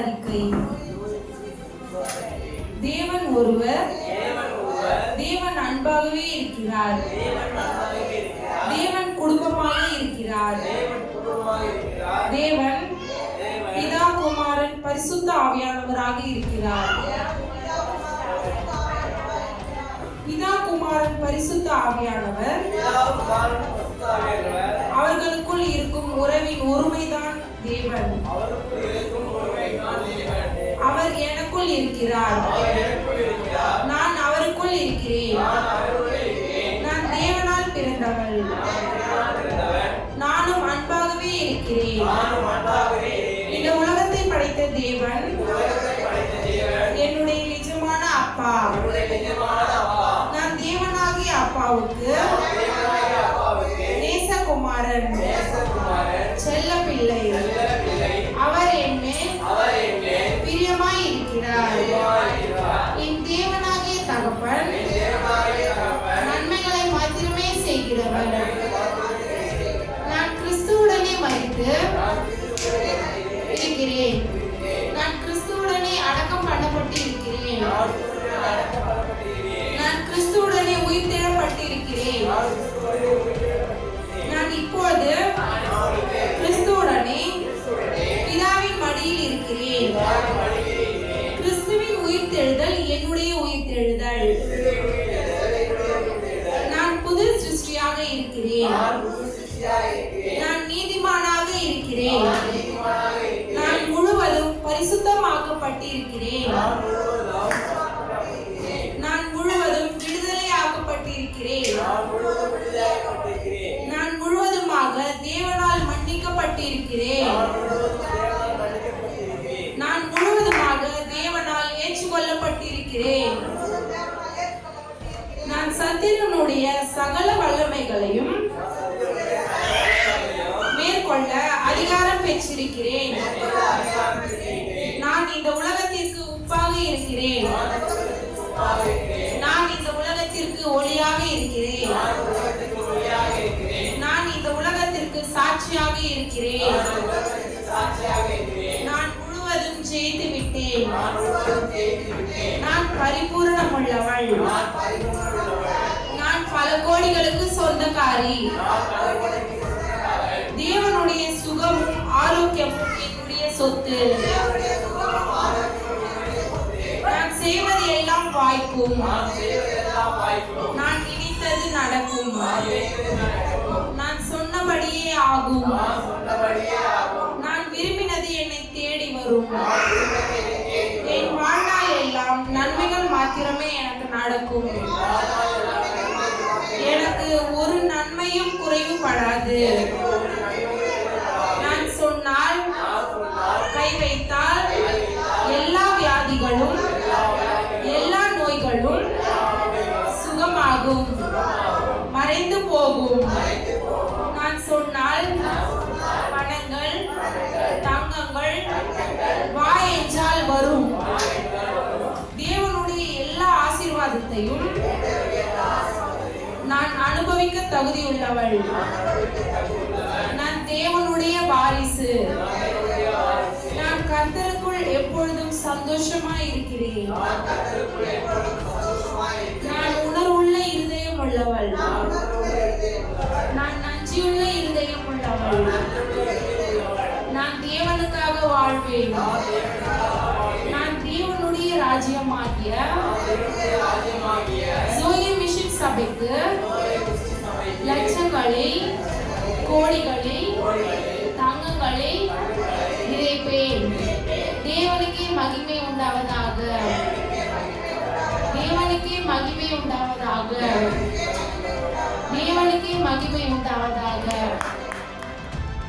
அறிக்கை தேவன் ஒருவர் தேவன் அன்பாகவே இருக்கிறார். தேவன் குடும்பமாக இருக்கிறார். தேவன் பிதா குமாரன் பரிசுத்த ஆவியானவராக இருக்கிறார். பிதா குமாரன் பரிசுத்த ஆவியானவர் அவர்களுக்குள் இருக்கும் உறவின் ஒருமைதான் தேவன். இருக்கிறார். நான் அவருக்குள் இருக்கிறேன். நான் தேவனால் பிறந்தவள். நானும் அன்பாகவே இருக்கிறேன். இந்த உலகத்தை படைத்த தேவன் என்னுடைய நிஜமான அப்பா. நான் தேவனாகிய அப்பாவுக்கு Şimdi பரிசுத்தமாக்கப்பட்டிருக்கிறேன் நான் முழுவதும் விடுதலை ஆக்கப்பட்டிருக்கிறேன் நான் முழுவதுமாக தேவனால் மன்னிக்கப்பட்டிருக்கிறேன். நான் முழுவதுமாக தேவனால் ஏற்றுக்கொள்ளப்பட்டிருக்கிறேன். நான் சத்திரனுடைய சகல வல்லமைகளையும் மேற்கொள்ள அதிகாரம் பெற்றிருக்கிறேன். நான் இந்த உலகத்திற்கு உப்பாக இருக்கிறேன். நான் இந்த உலகத்திற்கு ஒளியாக இருக்கிறேன். நான் இந்த உலகத்திற்கு சாட்சியாக இருக்கிறேன். நான் முழுவதும் ஜெயித்து விட்டேன். நான் பரிபூரணமுள்ளவள். நான் பல கோடிகளுக்கு சொந்தக்காரி. தேவனுடைய சுகமும் ஆரோக்கியமும் என்னுடைய சொத்து. வாய்க்கும் நான் நினைத்தது நடக்கும். நான் சொன்னபடியே ஆகும். நான் விரும்பினது என்னை தேடி வரும். என் வாழ்நாள் எல்லாம் நன்மைகள் மாத்திரமே எனக்கு நடக்கும். எனக்கு ஒரு நன்மையும் குறைவுபடாது. நான் மறைந்து போகும். நான் சொன்னால் பணங்கள் தங்கங்கள் வா என்றால் வரும். தேவனுடைய எல்லா ஆசீர்வாதத்தையும் நான் அனுபவிக்க தகுதியுள்ளவள். நான் தேவனுடைய வாரிசு. நான் கர்த்தருக்குள் எப்பொழுதும் சந்தோஷமாய் இருக்கிறேன் நான் உள்ளவள் நான் நஞ்சியுள்ள இருதயம் உள்ளவள் நான் தேவனுக்காக வாழ்வேன். நான் தேவனுடைய ராஜ்யமாகிய ஜோயி மிஷன் சபைக்கு லட்சங்களை கோடிகளை தங்கங்களை விதைப்பேன் தேவனுக்கே மகிமை உண்டாவதாக. மகிமை உண்டாவதாக தேவனுக்கே மகிமை உண்டாவதாக